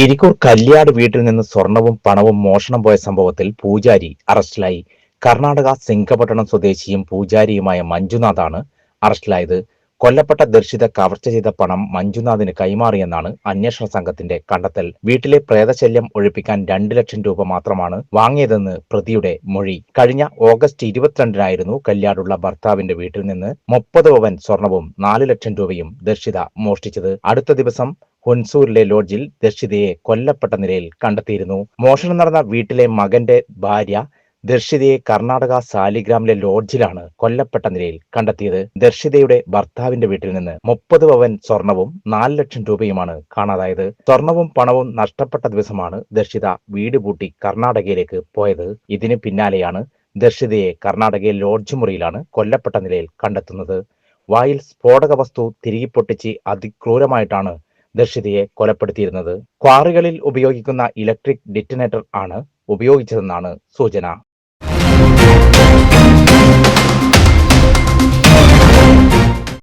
ഇരിക്കൂർ കല്യാട് വീട്ടിൽ നിന്ന് സ്വർണവും പണവും മോഷണം പോയ സംഭവത്തിൽ പൂജാരി അറസ്റ്റിലായി. കർണാടക സിംഗപട്ടണം സ്വദേശിയും പൂജാരിയുമായ മഞ്ജുനാഥാണ് അറസ്റ്റിലായത്. കൊല്ലപ്പെട്ട ദർശിത കവർച്ച ചെയ്ത പണം മഞ്ജുനാഥിന് കൈമാറിയെന്നാണ് അന്വേഷണ സംഘത്തിന്റെ കണ്ടെത്തൽ. വീട്ടിലെ പ്രേതശല്യം ഒഴിപ്പിക്കാൻ രണ്ട് ലക്ഷം രൂപ മാത്രമാണ് വാങ്ങിയതെന്ന് പ്രതിയുടെ മൊഴി. കഴിഞ്ഞ ഓഗസ്റ്റ് ഇരുപത്തിരണ്ടിനായിരുന്നു കല്യാടുള്ള ഭർത്താവിന്റെ വീട്ടിൽ നിന്ന് മുപ്പത് പവൻ സ്വർണവും നാല് ലക്ഷം രൂപയും ദർശിത മോഷ്ടിച്ചത്. അടുത്ത ദിവസം ഹൊൻസൂരിലെ ലോഡ്ജിൽ ദർശിതയെ കൊല്ലപ്പെട്ട നിലയിൽ കണ്ടെത്തിയിരുന്നു. മോഷണം നടന്ന വീട്ടിലെ മകന്റെ ഭാര്യ ദർശിതയെ കർണാടക സാലിഗ്രാമിലെ ലോഡ്ജിലാണ് കൊല്ലപ്പെട്ട നിലയിൽ കണ്ടെത്തിയത്. ദർശിതയുടെ ഭർത്താവിന്റെ വീട്ടിൽ നിന്ന് മുപ്പത് പവൻ സ്വർണവും നാല് ലക്ഷം രൂപയുമാണ് കാണാതായത്. സ്വർണവും പണവും നഷ്ടപ്പെട്ട ദിവസമാണ് ദർശിത വീട് പൂട്ടി കർണാടകയിലേക്ക് പോയത്. ഇതിന് പിന്നാലെയാണ് ദർശിതയെ കർണാടകയിൽ ലോഡ്ജ് മുറിയിലാണ് കൊല്ലപ്പെട്ട നിലയിൽ കണ്ടെത്തുന്നത്. വായിൽ സ്ഫോടക വസ്തു തിരികെ പൊട്ടിച്ച് അതിക്രൂരമായിട്ടാണ് ദർശിതയെ കൊലപ്പെടുത്തിയിരുന്നത്. ക്വാറികളിൽ ഉപയോഗിക്കുന്ന ഇലക്ട്രിക് ഡിറ്റനേറ്റർ ആണ് ഉപയോഗിച്ചതെന്നാണ് സൂചന.